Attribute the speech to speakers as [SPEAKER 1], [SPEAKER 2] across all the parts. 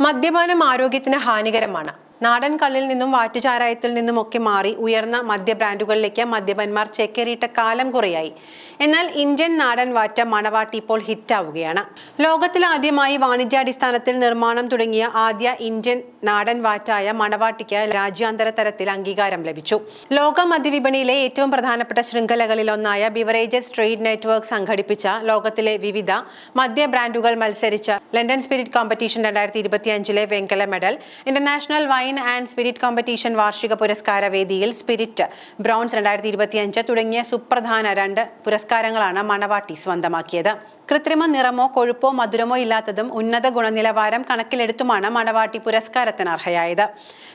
[SPEAKER 1] മദ്യപാനം ആരോഗ്യത്തിന് ഹാനികരമാണ്. നാടൻ കള്ളിൽ നിന്നും വാറ്റുചാരായത്തിൽ നിന്നുമൊക്കെ മാറി ഉയർന്ന മദ്യ ബ്രാൻഡുകളിലേക്ക് മദ്യപന്മാർ ചേക്കേറിയിട്ട കാലം കുറയായി. എന്നാൽ ഇന്ത്യൻ നാടൻ വാറ്റ മണവാട്ടി ഇപ്പോൾ ഹിറ്റാവുകയാണ്. ലോകത്തിൽ ആദ്യമായി വാണിജ്യാടിസ്ഥാനത്തിൽ നിർമ്മാണം തുടങ്ങിയ ആദ്യ ഇന്ത്യൻ നാടൻ വാറ്റായ മണവാട്ടിക്ക് രാജ്യാന്തര തലത്തിൽ അംഗീകാരം ലഭിച്ചു. ലോക മദ്യവിപണിയിലെ ഏറ്റവും പ്രധാനപ്പെട്ട ശൃംഖലകളിൽ ഒന്നായ ബിവറേജസ് ട്രേഡ് നെറ്റ്വർക്ക് സംഘടിപ്പിച്ച ലോകത്തിലെ വിവിധ മദ്യ ബ്രാൻഡുകൾ മത്സരിച്ച ലണ്ടൻ സ്പിരിറ്റ് കോമ്പറ്റീഷൻ രണ്ടായിരത്തി ഇരുപത്തിയഞ്ചിലെ വെങ്കല medal international wine and spirit competition വാർഷിക പുരസ്കാര വേദിയിൽ സ്പിരിറ്റ് ബ്രോൺസ് രണ്ടായിരത്തി തുടങ്ങിയ സുപ്രധാന രണ്ട് പുരസ്കാരങ്ങളാണ് മണവാട്ടി സ്വന്തമാക്കിയത്. കൃത്രിമ നിറമോ കൊഴുപ്പോ മധുരമോ ഇല്ലാത്തതും ഉന്നത ഗുണനിലവാരം കണക്കിലെടുത്തുമാണ് മണവാട്ടി പുരസ്കാരത്തിന് അർഹയായത്.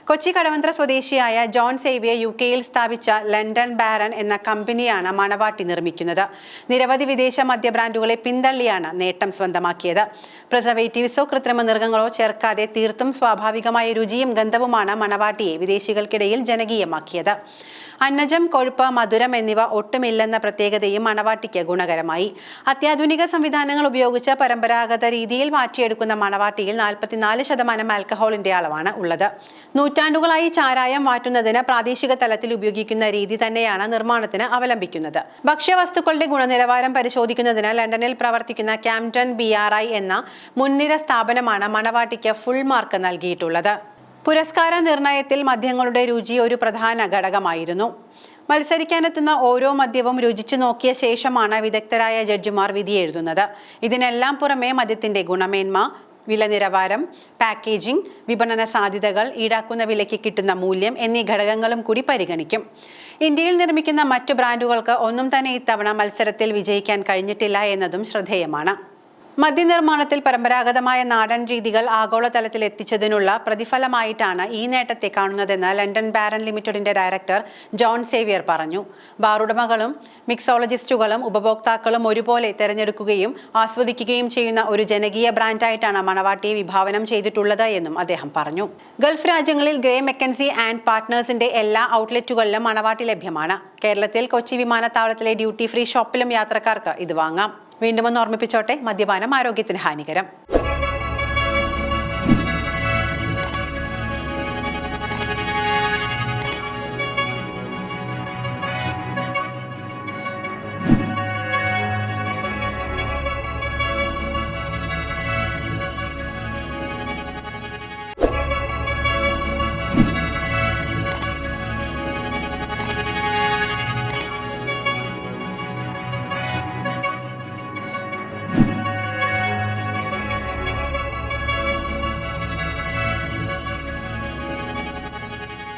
[SPEAKER 1] കൊച്ചി കടവന്ത്ര സ്വദേശിയായ ജോൺ സേവിയ യു കെയിൽ സ്ഥാപിച്ച ലണ്ടൻ ബാരൻ എന്ന കമ്പനിയാണ് മണവാട്ടി നിർമ്മിക്കുന്നത്. നിരവധി വിദേശ മദ്യ ബ്രാൻഡുകളെ പിന്തള്ളിയാണ് നേട്ടം സ്വന്തമാക്കിയത്. പ്രിസർവേറ്റീവ്സോ കൃത്രിമ നിറങ്ങളോ ചേർക്കാതെ തീർത്തും സ്വാഭാവികമായ രുചിയും ഗന്ധവുമാണ് മണവാട്ടിയെ വിദേശികൾക്കിടയിൽ ജനകീയമാക്കിയത്. അന്നജം കൊഴുപ്പ് മധുരം എന്നിവ ഒട്ടുമില്ലെന്ന പ്രത്യേകതയും മണവാട്ടിക്ക് ഗുണകരമായി. അത്യാധുനിക സംവിധാനങ്ങൾ ഉപയോഗിച്ച് പരമ്പരാഗത രീതിയിൽ മാറ്റിയെടുക്കുന്ന മണവാട്ടിയിൽ നാൽപ്പത്തിനാല് ശതമാനം ആൽക്കഹോളിന്റെ അളവാണ് ഉള്ളത്. നൂറ്റാണ്ടുകളായി ചാരായം മാറ്റുന്നതിന് പ്രാദേശിക തലത്തിൽ ഉപയോഗിക്കുന്ന രീതി തന്നെയാണ് നിർമ്മാണത്തിന് അവലംബിക്കുന്നത്. ഭക്ഷ്യവസ്തുക്കളുടെ ഗുണനിലവാരം പരിശോധിക്കുന്നതിന് ലണ്ടനിൽ പ്രവർത്തിക്കുന്ന ക്യാംപ്റ്റൺ ബി എന്ന മുൻനിര സ്ഥാപനമാണ് മണവാട്ടിക്ക് ഫുൾ മാർക്ക് നൽകിയിട്ടുള്ളത്. പുരസ്കാര നിർണയത്തിൽ മദ്യങ്ങളുടെ രുചി ഒരു പ്രധാന ഘടകമായിരുന്നു. മത്സരിക്കാനെത്തുന്ന ഓരോ മദ്യവും രുചിച്ചു നോക്കിയ ശേഷമാണ് വിദഗ്ധരായ ജഡ്ജിമാർ വിധി എഴുതുന്നത്. ഇതിനെല്ലാം പുറമെ മദ്യത്തിന്റെ ഗുണമേന്മ വില നിലവാരം പാക്കേജിംഗ് വിപണന സാധ്യതകൾ ഈടാക്കുന്ന വിലയ്ക്ക് കിട്ടുന്ന മൂല്യം എന്നീ ഘടകങ്ങളും കൂടി പരിഗണിക്കും. ഇന്ത്യയിൽ നിർമ്മിക്കുന്ന മറ്റു ബ്രാൻഡുകൾക്ക് ഒന്നും തന്നെ ഇത്തവണ മത്സരത്തിൽ വിജയിക്കാൻ കഴിഞ്ഞിട്ടില്ല എന്നതും ശ്രദ്ധേയമാണ്. മദ്യനിർമ്മാണത്തിൽ പരമ്പരാഗതമായ നാടൻ രീതികൾ ആഗോളതലത്തിൽ എത്തിച്ചതിനുള്ള പ്രതിഫലമായിട്ടാണ് ഈ നേട്ടത്തെ കാണുന്നതെന്ന് ലണ്ടൻ ബാരൻ ലിമിറ്റഡിന്റെ ഡയറക്ടർ ജോൺ സേവിയർ പറഞ്ഞു. ബാറുടമകളും മിക്സോളജിസ്റ്റുകളും ഉപഭോക്താക്കളും ഒരുപോലെ തെരഞ്ഞെടുക്കുകയും ആസ്വദിക്കുകയും ചെയ്യുന്ന ഒരു ജനകീയ ബ്രാൻഡായിട്ടാണ് മണവാട്ടിയെ വിഭാവനം ചെയ്തിട്ടുള്ളത് എന്നും അദ്ദേഹം പറഞ്ഞു. ഗൾഫ് രാജ്യങ്ങളിൽ ഗ്രേ മെക്കൻസി ആൻഡ് പാർട്ട്നേഴ്സിന്റെ എല്ലാ ഔട്ട്ലെറ്റുകളിലും മണവാട്ടി ലഭ്യമാണ്. കേരളത്തിൽ കൊച്ചി വിമാനത്താവളത്തിലെ ഡ്യൂട്ടി ഫ്രീ ഷോപ്പിലും യാത്രക്കാർക്ക് ഇത് വാങ്ങാം. വീണ്ടും ഒന്ന് ഓർമ്മിപ്പിച്ചോട്ടെ മദ്യപാനം ആരോഗ്യത്തിന് ഹാനികരം.